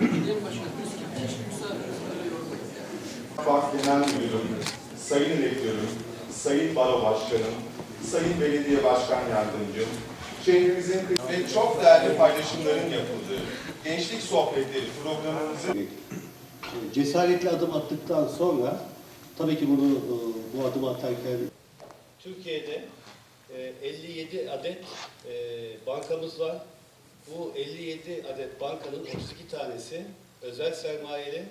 en başına düz Genel Müdürüm, Sayın Rektörüm, Sayın Baro Başkanım, Sayın Belediye Başkan Yardımcım, şehrimizin ve çok değerli paylaşımların yapıldığı gençlik sohbetleri programımızın cesaretli adım attıktan sonra tabii ki bunu e, bu adımı atarken Türkiye'de e, 57 adet e, bankamız var. Bu 57 adet bankanın 32 tanesi özel sermayeli,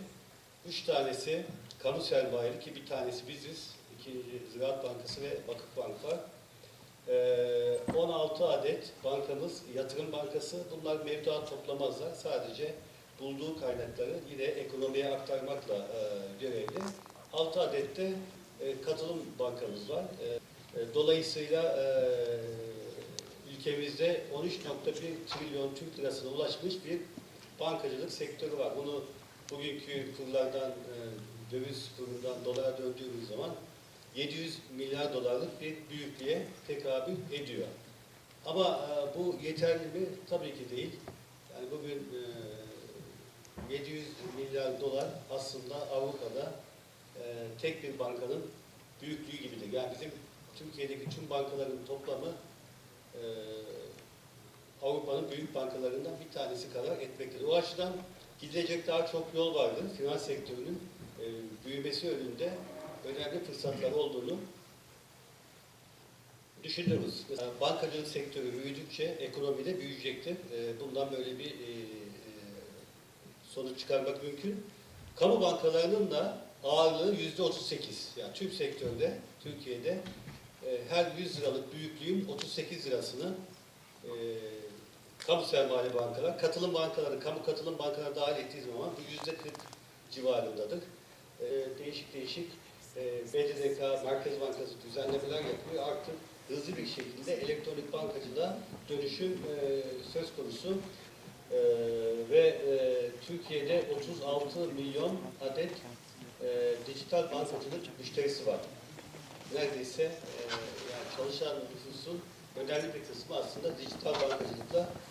3 tanesi kamu sermayeli ki bir tanesi biziz. İkinci Ziraat Bankası ve Vakıfbank var. E, 16 adet bankamız yatırım bankası. Bunlar mevduat toplamazlar. Sadece bulduğu kaynakları yine ekonomiye aktarmakla e, görevli. 6 adet de e, katılım bankamız var. E, Dolayısıyla ülkemizde 13.1 trilyon Türk lirasına ulaşmış bir bankacılık sektörü var. Bunu bugünkü kurlardan, e, döviz kurundan dolara döndüğümüz zaman 700 milyar dolarlık bir büyüklüğe tekabül ediyor. Ama e, bu yeterli mi? Tabii ki değil. Yani bugün e, 700 milyar dolar aslında Avrupa'da e, tek bir bankanın büyüklüğü gibidir. Yani bizim Türkiye'deki tüm bankaların toplamı e, Avrupa'nın büyük bankalarından bir tanesi kadar etmektedir. O açıdan gidilecek daha çok yol vardır. Finans sektörünün e, büyümesi önünde önemli fırsatlar olduğunu. Mesela bankacılık sektörü büyüdükçe ekonomi de büyüyecektir. E, bundan böyle bir e, e, sonuç çıkarmak mümkün. Kamu bankalarının da ağırlığı yüzde 38. Yani tüm sektörde, Türkiye'de her 100 liralık büyüklüğün 38 lirasını e, kamu sermayeli bankalar, katılım bankaları, kamu katılım bankaları dahil ettiği zaman bu yüzde 40 civarındadır. E, değişik değişik e, BDDK, Merkez Bankası düzenlemeler yapıyor. Artık hızlı bir şekilde elektronik bankacılığa dönüşüm e, söz konusu. Ee, ve e, Türkiye'de 36 milyon adet e, dijital bankacılık müşterisi var. Neredeyse e, yani çalışan nüfusun önemli bir kısmı aslında dijital bankacılıkla